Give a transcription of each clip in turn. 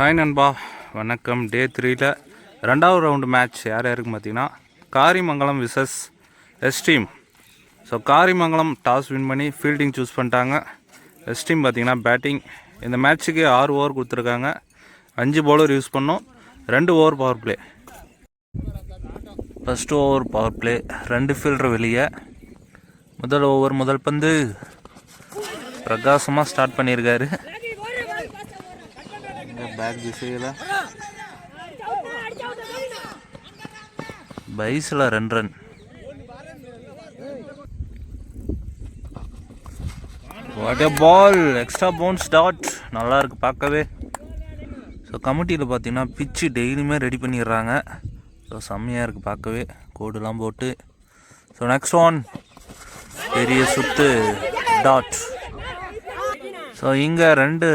Hi நண்பா. வணக்கம். டே த்ரீல ரெண்டாவது ரவுண்டு மேட்ச் யார் யாருக்கு பார்த்தீங்கன்னா Karimangalam versus Esteem so Karimangalam toss win பண்ணி ஃபீல்டிங் சூஸ் பண்ணிட்டாங்க. எஸ்டீம் பார்த்தீங்கன்னா பேட்டிங் இந்த மேட்ச்சுக்கு ஆறு ஓவர் கொடுத்துருக்காங்க. அஞ்சு பவுலர் யூஸ் பண்ணோம். ரெண்டு over power play first over power play ரெண்டு ஃபீல்டர் வெளியே. முதல் ஓவர் முதல் பந்து. பிரகாசமாக ஸ்டார்ட் பண்ணியிருக்காரு. பேக் திசையில் பைஸில் ரெண்டு run what a ball extra bounce dot நல்லா இருக்குது பார்க்கவே. ஸோ கமிட்டியில் பார்த்தீங்கன்னா பிச்சு டெய்லியுமே ரெடி பண்ணிடுறாங்க. ஸோ செம்மையாக இருக்குது பார்க்கவே. கோடுலாம் போட்டு. ஸோ நெக்ஸ்ட் ஒன் பெரிய சுத்து. டாட் ஸோ இங்கே ரெண்டு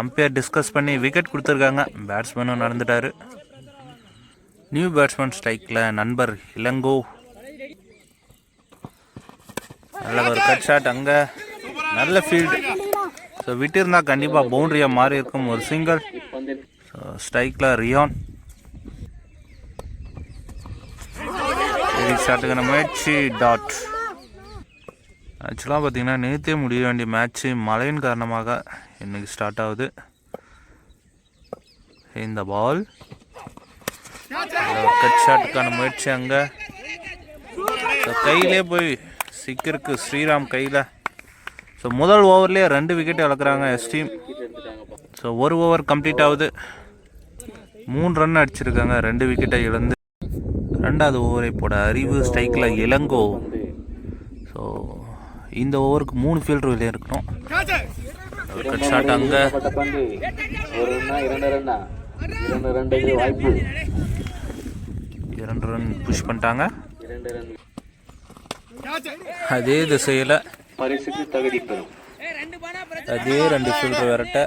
அம்பையர் டிஸ்கஸ் பண்ணி விக்கெட் கொடுத்துருக்காங்க. பேட்ஸ்மேனும் நடந்துட்டாரு. நியூ பேட்ஸ்மேன் ஸ்ட்ரைக்கில் நண்பர் இளங்கோ. நல்ல ஒரு கட் ஷாட் அங்கே. நல்ல ஃபீல்டு ஸோ விட்டிருந்தால் கண்டிப்பாக பவுண்டரியாக மாறி இருக்கும். ஒரு சிங்கிள் ஸோ ஸ்ட்ரைக்கில் ரியான் ஷாட்டுக்கான முயற்சி. டாட் ஆக்சுவலாக பார்த்தீங்கன்னா நேற்றே முடிய வேண்டிய மேட்ச்சு மழையின் காரணமாக இன்றைக்கி ஸ்டார்ட் ஆகுது. இந்த பால் கட் ஷாட்டுக்கான முயற்சி அங்கே. கையிலே போய் சிக்கிருக்கு ஸ்ரீராம் கையில். ஸோ முதல் ஓவர்லேயே ரெண்டு விக்கெட் இழக்கிறாங்க எஸ்டீம் ஸோ ஒரு ஓவர் கம்ப்ளீட் ஆகுது. மூணு ரன் அடிச்சிருக்காங்க ரெண்டு விக்கெட்டை இழந்து. ரெண்டாவது ஓவரை போட அறிவு ஸ்ட்ரைக்கில் இளங்கோ. ஸோ இந்த ஓவருக்கு மூணு ஃபீல்டர் வெளியே இருக்கணும். கட் ஷாட் அங்கே. ஒரு ரன்னா இரண்டு ரன்னா இரண்டு வாய்ப்பு இரண்டு ரன் புஷ் பண்ணிட்டாங்க. அதே திசையில் பரிசுக்கு தகுதி பெறும் அதே ரெண்டு ஃபீல்டர் விரட்ட.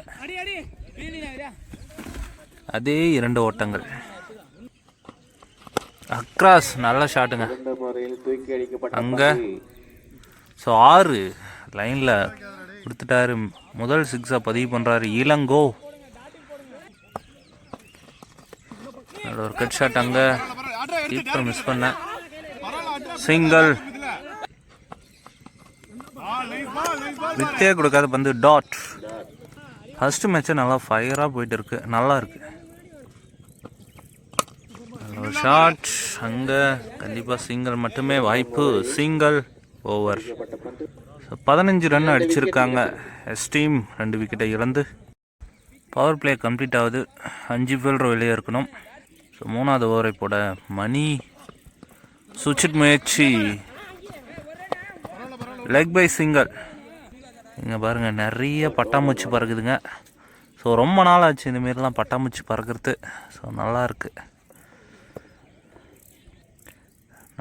அதே இரண்டு ஓட்டங்கள். அக்ராஸ் நல்ல ஷாட்டுங்க அங்கே ஸோ ஆறு லைனில் கொடுத்துட்டாரு. முதல் சிக்ஸை பதிவு பண்ணுறாரு இளங்கோ. அதோட ஒரு கட் ஷாட் அங்கே. கீப்பர் மிஸ் பண்ண. சிங்கிள் வித்தே கொடுக்காத பந்து டாட் ஃபஸ்ட்டு மேட்ச்சே நல்லா ஃபயராக போயிட்டு இருக்கு. நல்லா இருக்கு. ஷாட் அங்கே கண்டிப்பாக சிங்கிள் மட்டுமே வாய்ப்பு. Single over. ஸோ பதினஞ்சு ரன் அடிச்சிருக்காங்க. எஸ்டீம் ரெண்டு விக்கெட்டை இழந்து. பவர் பிளே கம்ப்ளீட் ஆகுது. அஞ்சு ஃபீல்டர் வெளியே இருக்கணும். ஸோ மூணாவது ஓவரை போட மணி. சுவிட்ச் முயற்சி. லெக் பை சிங்கல் இங்கே பாருங்கள் நிறைய பட்டாம்பூச்சி பறக்குதுங்க. ஸோ ரொம்ப நாள் ஆச்சு இந்த மாரிலாம் பட்டாம்பூச்சி பறக்கிறது. ஸோ நல்லாயிருக்கு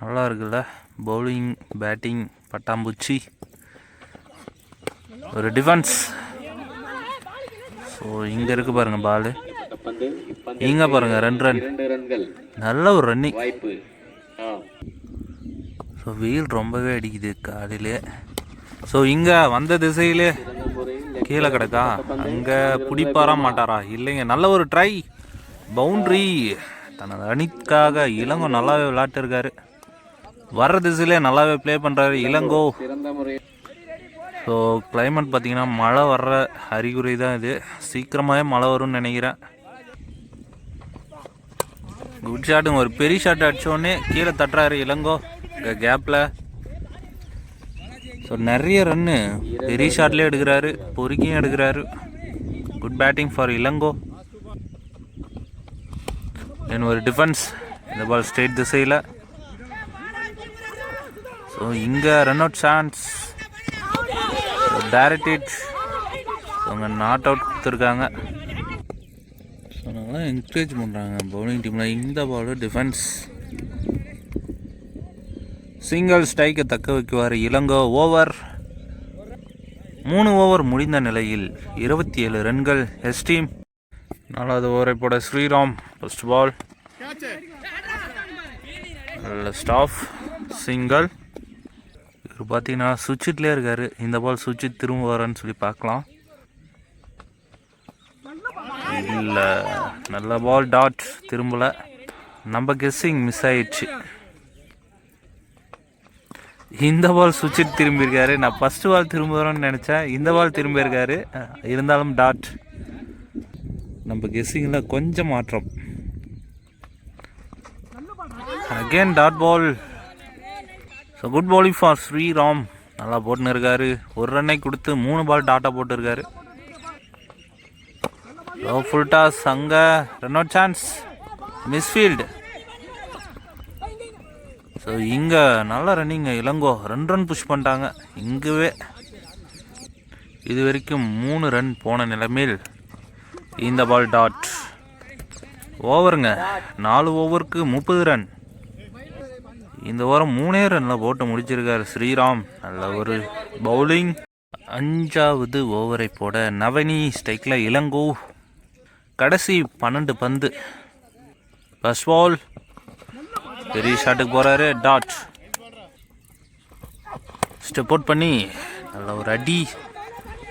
நல்லா இருக்குல்ல பவுலிங் பேட்டிங் பட்டாம்பூச்சி. ஒரு டிஃபென்ஸ் ஸோ இங்கே இருக்கு பாருங்க பால் இங்கே பாருங்க ரெண்டு ரன் நல்ல ஒரு ரன்னிங் வாய்ப்பு ஸோ வெயில் ரொம்பவே அடிக்குது காலையிலே. ஸோ இங்கே வந்த திசையிலே கீழே கிடக்கா? அங்கே பிடிப்பாரா மாட்டாரா? இல்லைங்க நல்ல ஒரு ட்ரை பவுண்ட்ரி தனது அணிக்காக இளங்கோ நல்லாவே விளையாட்டுருக்காரு வர்ற திசையிலே நல்லாவே ப்ளே பண்ணுறாரு இளங்கோ. ஸோ climate பார்த்தீங்கன்னா மழை வர்ற அறிகுறி தான் இது. சீக்கிரமாகவே மழை வரும்னு நினைக்கிறேன். குட் ஷாட்டுங்க ஒரு பெரிய ஷாட் அடிச்சோடனே கீழே தட்டுறாரு இளங்கோ. கேப்பில் ஸோ நிறைய ரன்னு பெரிய ஷாட்லேயே எடுக்கிறாரு. பொறுக்கியும் எடுக்கிறாரு. Good batting for Ilango. Then ஒரு டிஃபென்ஸ் இந்த பால் ஸ்ட்ரெயிட் திசையில். இங்கே ரன் அவுட் சான்ஸ் டேரக்ட் அவங்க நாட் அவுட் கொடுத்துருக்காங்க. ஸோ நல்லா என்கரேஜ் பண்ணுறாங்க பவுலிங் டீமில் இந்த பால் டிஃபென்ஸ் சிங்கிள் ஸ்ட்ரைக்கை தக்க வைக்குவார் இளங்கோ. ஓவர் மூணு ஓவர் முடிந்த நிலையில் இருபத்தி ஏழு ரன்கள் எஸ்டீம் நாலாவது ஓவரை போட ஸ்ரீராம். ஃபர்ஸ்ட் பால் நல்ல ஸ்டாஃப் சிங்கிள் இப்போ பார்த்தீங்கன்னா சுவிட்சிட்லேயே இருக்கார். இந்த பால் சுவிட்சிட் திரும்ப வரேன்னு சொல்லி பார்க்கலாம். இல்லை நல்ல பால் டாட் திரும்பலை. நம்ம கெஸ்ஸிங் மிஸ் ஆயிடுச்சு. இந்த பால் சுவிட்சிட்டு திரும்பியிருக்காரு. நான் ஃபஸ்ட்டு பால் திரும்ப வரேன்னு நினச்சேன். இந்த பால் திரும்பியிருக்காரு. இருந்தாலும் டாட் நம்ம கெஸ்ஸிங்கில் கொஞ்சம் மாற்றம். Again dot ball so good bowling for Sriram நல்லா போட்டுன்னு இருக்காரு ஒரு ரன்னை கொடுத்து மூணு பால் டாட்டா போட்டிருக்காரு. லோ ஃபுல் டாஸ் அங்கே. Run out chance misfield so இங்கே நல்ல ரன்னிங்க இளங்கோ. ரெண்டு ரன் புஷ் பண்ணிட்டாங்க. இங்கவே இது வரைக்கும் மூணு ரன் போன நிலைமையில் இந்த பால் டாட் ஓவருங்க நாலு ஓவருக்கு முப்பது ரன் இந்த வாரம் மூணே ரன்ல போட்டு முடிச்சிருக்கார் ஸ்ரீராம். நல்ல ஒரு பவுலிங் அஞ்சாவது ஓவரை போட நவனி ஸ்டைக்கில் இளங்கோ. கடைசி பன்னெண்டு பந்து. ஃபர்ஸ்ட் பால் பெரிய ஷாட்டுக்கு போகிறாரு டாட் ஸ்டெப் அவுட் பண்ணி நல்ல ஒரு அடி.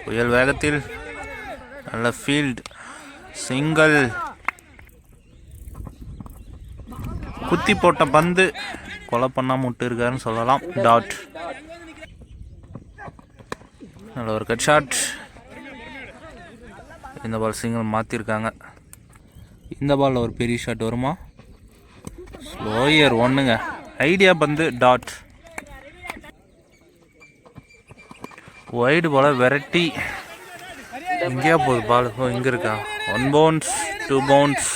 புயல் வேகத்தில் நல்ல ஃபீல்ட் சிங்கிள் குத்தி போட்ட பந்து. கொலை பண்ணாமல் விட்டு இருக்காருன்னு சொல்லலாம். டாட் நல்ல ஒரு கட் ஷாட் இந்த பால் சிங்கிள் மாற்றிருக்காங்க இந்த பாலில் ஒரு பெரிய ஷாட் வருமா? ஸ்லோயர் ஒன்றுங்க ஐடியா பந்து டாட் ஒயிடு போல் விரட்டி. எங்கேயா போகுது பால் ஓ இங்கே இருக்கா? ஒன் பவுன்ஸ் டூ பவுன்ஸ்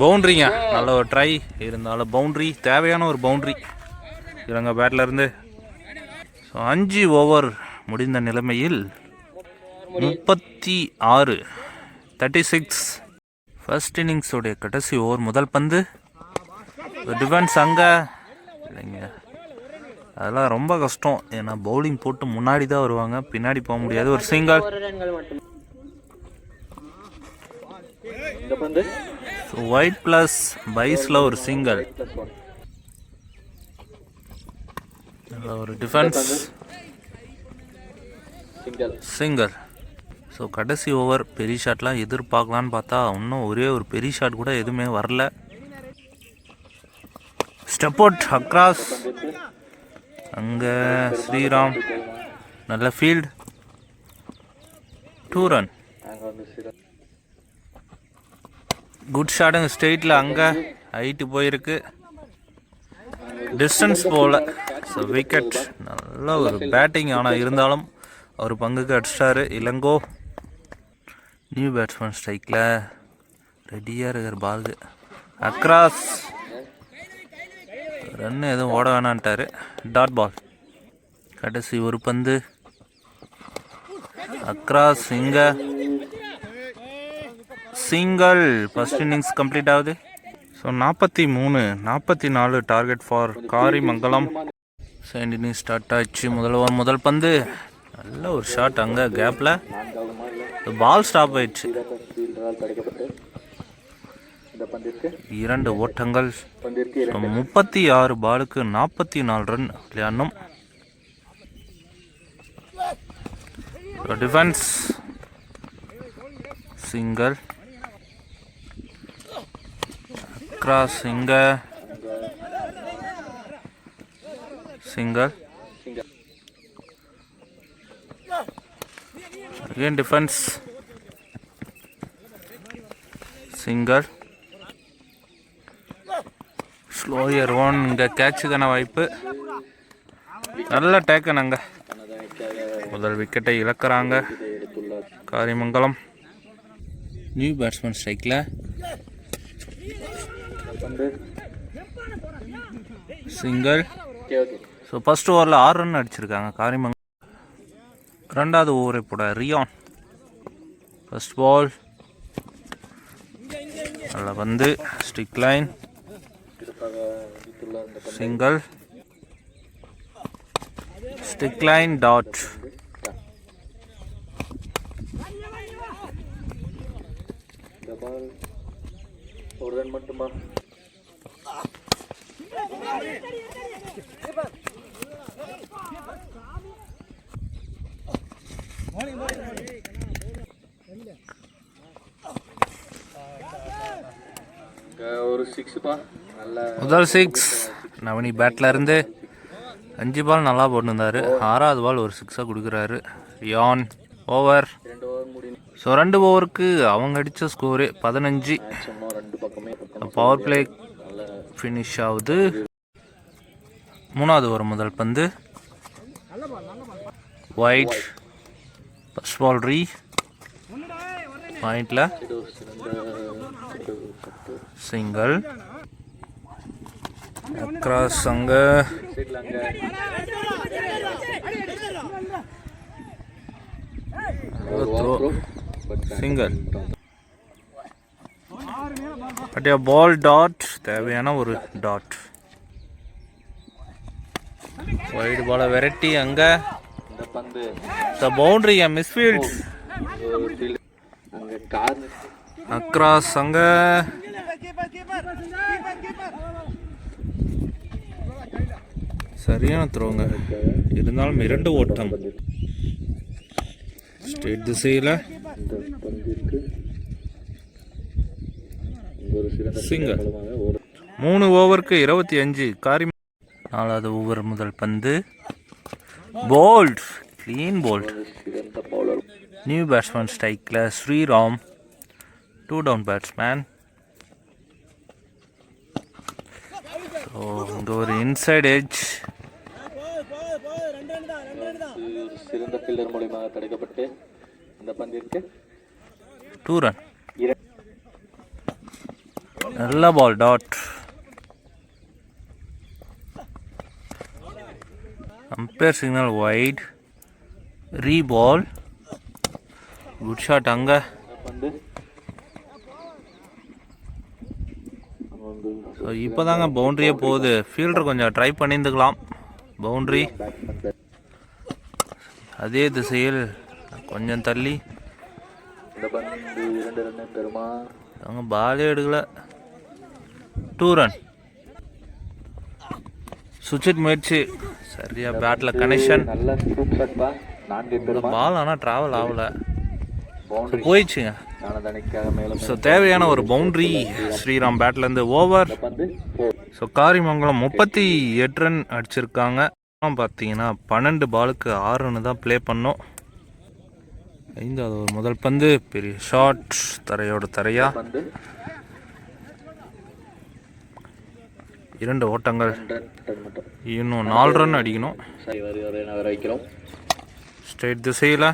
பவுண்ட்ரிங்க. நல்ல ஒரு ட்ரை இருந்தாலும் பவுண்ட்ரி தேவையான ஒரு பவுண்ட்ரி இலங்கை பேட்லேருந்து ஸோ அஞ்சு ஓவர் முடிந்த நிலைமையில் முப்பத்தி ஆறு தேர்ட்டி சிக்ஸ் ஃபர்ஸ்ட் இன்னிங்ஸோடைய கடைசி ஓவர் முதல் பந்து. டிஃபென்ஸ் அங்கே. இல்லைங்க. அதெல்லாம் ரொம்ப கஷ்டம். ஏன்னா பவுலிங் போட்டு முன்னாடி தான் வருவாங்க. பின்னாடி போக முடியாது. ஒரு சிங்கிள் ஸோ ஒயிட் ப்ளஸ் பைஸில் ஒரு சிங்கிள் நல்ல ஒரு டிஃபென்ஸ் சிங்கர் ஸோ கடைசி ஓவர் பெரிய ஷாட்லாம் எதிர்பார்க்கலான்னு பார்த்தா இன்னும் ஒரே ஒரு பெரிய ஷாட் கூட எதுவுமே வரல. ஸ்டெப் அவுட் அக்ராஸ் அங்கே ஸ்ரீராம் நல்ல ஃபீல்டு டூ ரன் அங்கே வந்து குட் ஷாட்டுங்க ஸ்ட்ரெயிட்டில் அங்கே ஹைட்டு போயிருக்கு. டிஸ்டன்ஸ் போகல ஸோ விக்கெட் நல்ல ஒரு பேட்டிங் ஆனால் இருந்தாலும் அவர் பங்குக்கு அடிச்சிட்டாரு. இளங்கோ. நியூ பேட்ஸ்மேன் ஸ்ட்ரைக்கில் ரெடியாக இருக்கிற பாலுக்கு அக்ராஸ் ரன் எதுவும் ஓட வேணான்ட்டாரு. டாட் பால் கடைசி ஒரு பந்து. அக்ராஸ் இங்கே. சிங்கிள் ஃபர்ஸ்ட் இன்னிங்ஸ் கம்ப்ளீட் ஆகுது. ஸோ நாற்பத்தி மூணு நாற்பத்தி நாலு target for Karimangalam second inning start ஆச்சு முதல்வா முதல் பந்து. நல்ல ஒரு ஷாட் அங்கே கேப்பில் பால் ஸ்டாப் ஆயிடுச்சு. இரண்டு ஓட்டங்கள். முப்பத்தி ஆறு பாலுக்கு நாற்பத்தி நாலு ரன் விளையாடணும். டிஃபென்ஸ் சிங்கிள் கிராஸ் இங்க single again defence single slower one இங்கே கேட்சுக்கான வாய்ப்பு. நல்ல டேக்கன் அங்கே. முதல் விக்கெட்டை இழக்கிறாங்க. காரிமங்கலம். நியூ பேட்ஸ்மேன் ஸ்ட்ரைக்கில் சிங்கிள் ஸோ ஃபர்ஸ்ட் ஓவரில் ஆறு ரன் அடிச்சிருக்காங்க காரிமங்கலம். ரெண்டாவது ஓவரை போட ரியான் ஃபர்ஸ்ட் பால் நல்லா வந்து stick line single stick line dot ஒரு ரன் மட்டுமா? முதல் சிக்ஸ் நவனி பேட்டில் இருந்து அஞ்சு பால் நல்லா போட்டுருந்தாரு. ஆறாவது பால் ஒரு சிக்ஸாக கொடுக்குறாரு. யான் ஓவர் ஸோ ரெண்டு ஓவருக்கு அவங்க அடித்த ஸ்கோரு பதினஞ்சு. பவர் பிளே ஃபினிஷ் ஆகுது. மூணாவது ஒரு முதல் பந்து. ஒயிட் ஃபர்ஸ்ட் பால் ரீ பாயிண்டில் சிங்கிள் அக்ராஸ் அங்கே. சைடில் சிங்கிள் பட் பால் டாட் தேவையான ஒரு டாட் வைடு பாலை வெரைட்டி அங்கே. இந்த பந்து த பவுண்டரி மிஸ்ஃபீல்ட் அக்ராஸ் அங்க அக்ராஸ் அங்கே. சரியான த்ரோங்க இருந்தாலும் இரண்டு ஓட்டம். ஸ்டேட் திசையில் இந்த பந்திற்கு இங்க ஒரு சிறந்த ஒரு மூணு ஓவருக்கு இருபத்தி அஞ்சு. காரி நாலாவது ஓவர் முதல் பந்து. Bowled clean bowled new batsman ஸ்ட்ரைக்கில் Sriram. Two down batsman so இங்கே ஒரு இன்சைட் எட்ஜ் சிறந்த பில்லர் மூலியமாக தடுக்கப்பட்டு இந்த பந்திற்கு டூ ரன் நல்ல ball dot umpire signal wide re ball good shot அங்கே. ஸோ இப்போ தாங்க பவுண்ட்ரியே போகுது. ஃபீல்டர் கொஞ்சம் ட்ரை பண்ணியிருந்துக்கலாம். பவுண்ட்ரி அதே திசையில் கொஞ்சம் தள்ளி. இந்த பாலே எடுக்கலை. டூ ரன் சுவிட்ச் முயற்சி. சரியா பேட்டில் கனெக்ஷன் பால் ஆனால் ட்ராவல் ஆகல. போயிடுச்சுங்க. ஸோ தேவையான ஒரு பவுண்ட்ரி ஸ்ரீராம் பேட்லேருந்து ஓவர். ஸோ காரிமங்கலம் முப்பத்தி எட்டு ரன் அடிச்சிருக்காங்க. பார்த்தீங்கன்னா பன்னெண்டு பாலுக்கு ஆறு ரன் தான் ப்ளே பண்ணோம். ஐந்தாவது ஒரு முதல் பந்து பெரிய ஷாட் தரையோட தரையா பந்து இரண்டு ஓட்டங்கள். இன்னும் நாலு ரன் அடிக்கணும். ஸ்ட்ரெயிட் திசையில்.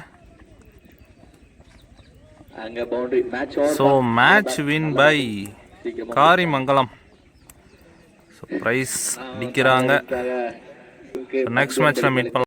So match win by Karimangalam. So prize அடிக்கிறாங்க. நெக்ஸ்ட் நெக்ஸ்ட் மேட்ச்சில் மீட் பண்ணலாம்